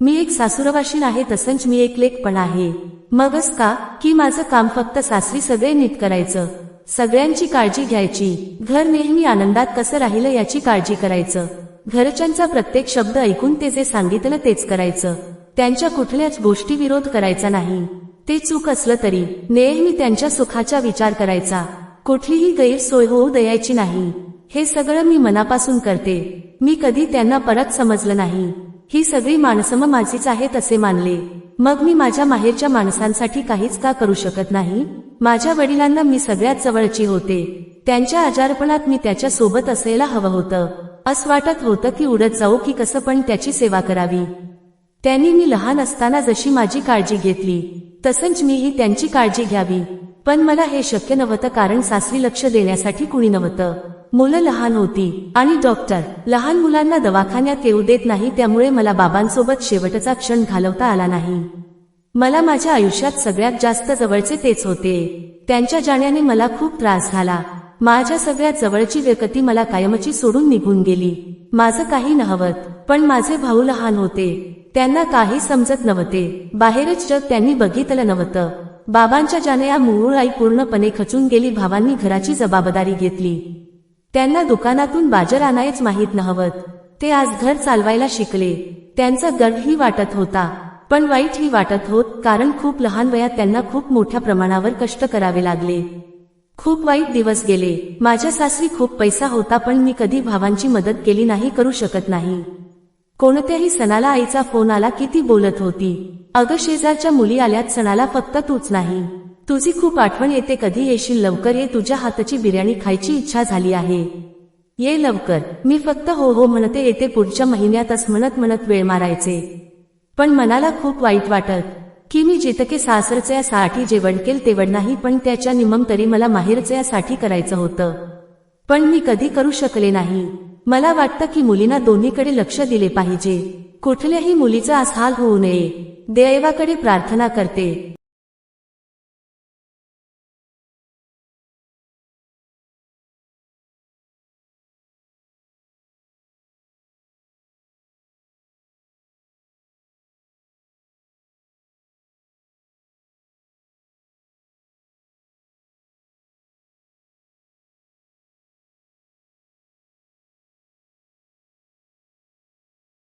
मी एक सासुरवाशीन आहे तसंच मी एक लेख पण आहे. मगच का? की माझं काम फक्त सासरी सगळे नीट करायचं. सगळ्यांची काळजी घ्यायची. घर नेहमी आनंदात कसं राहिलं याची काळजी करायचं. घरच्यांचा प्रत्येक शब्द ऐकून ते जे सांगितलं तेच करायचं. त्यांच्या कुठल्याच गोष्टी विरोध करायचा नाही. ते चूक असलं तरी नेहमी त्यांच्या सुखाचा विचार करायचा. कुठलीही गैरसोय होऊ द्यायची नाही. हे सगळं मी मनापासून करते. मी कधी त्यांना परत समजलं नाही. ही सगळी माणसं मग माझीच आहेत असे मानले. मग मी माझ्या माहेरच्या माणसांसाठी काहीच का करू शकत नाही? माझ्या वडिलांना मी सगळ्यात जवळची होते. त्यांच्या आजारपणात मी त्याच्या सोबत असायला हवं होतं. असं वाटत होतं की उडत जाऊ की कसं पण त्याची सेवा करावी. त्यांनी मी लहान असताना जशी माझी काळजी घेतली तसंच मीही त्यांची काळजी घ्यावी. पण मला हे शक्य नव्हतं कारण सासरी लक्ष देण्यासाठी कुणी नव्हतं. मुलं लहान होती आणि डॉक्टर. लहान मुलांना दवाखान्यात येऊ देत नाही त्यामुळे मला बाबांसोबत शेवटचा क्षण घालवता आला नाही. मला माझ्या आयुष्यात सगळ्यात जास्त जवळचे तेच होते. त्यांच्या जाण्याने मला खूप त्रास झाला. माझ्या सगळ्यात जवळची व्यक्ती मला कायमची सोडून निघून गेली. माझं काही नहवत पण माझे भाऊ लहान होते. त्यांना काही समजत नव्हते. बाहेरच जग त्यांनी बघितलं नव्हतं. बाबांच्या जाण्या मूळ आई पूर्णपणे खचून गेली भावांनी घराची जबाबदारी घेतली. त्यांना दुकानातून बाजार आणायच माहीत नव्हत. ते आज घर चालवायला शिकले. त्यांचा गर्वही वाटत होता. पण वाईटही वाटत होत कारण खूप लहान वयात त्यांना खूप मोठ्या प्रमाणावर कष्ट करावे लागले. खूप वाईट दिवस गेले. माझ्या सासरी खूप पैसा होता पण मी कधी भावांची मदत केली नाही करू शकत नाही. कोणत्याही सणाला आईचा फोन आला की ती बोलत होती. अगं शेजारच्या मुली आल्यात सणाला फक्त तूच नाही. तुझी खूप आठवण येते कधी येशील लवकर? ये तुझ्या हाताची बिर्याणी खायची इच्छा झाली आहे. ये लवकर. मी फक्त हो हो म्हणते येते पुढच्या महिन्यातच म्हणत म्हणत वेळ मारायचे. पण मनाला खूप वाईट वाटत की मी जितके सासरच्या साठी जेवण केल तेवढ नाही पण त्याच्या निमम तरी मला माहेरच्या साठी करायचं होतं. पण मी कधी करू शकले नाही. मला वाटतं की मुलींना दोन्हीकडे लक्ष दिले पाहिजे. कुठल्याही मुलीचा आज हाल होऊ नये. देवाकडे प्रार्थना करते.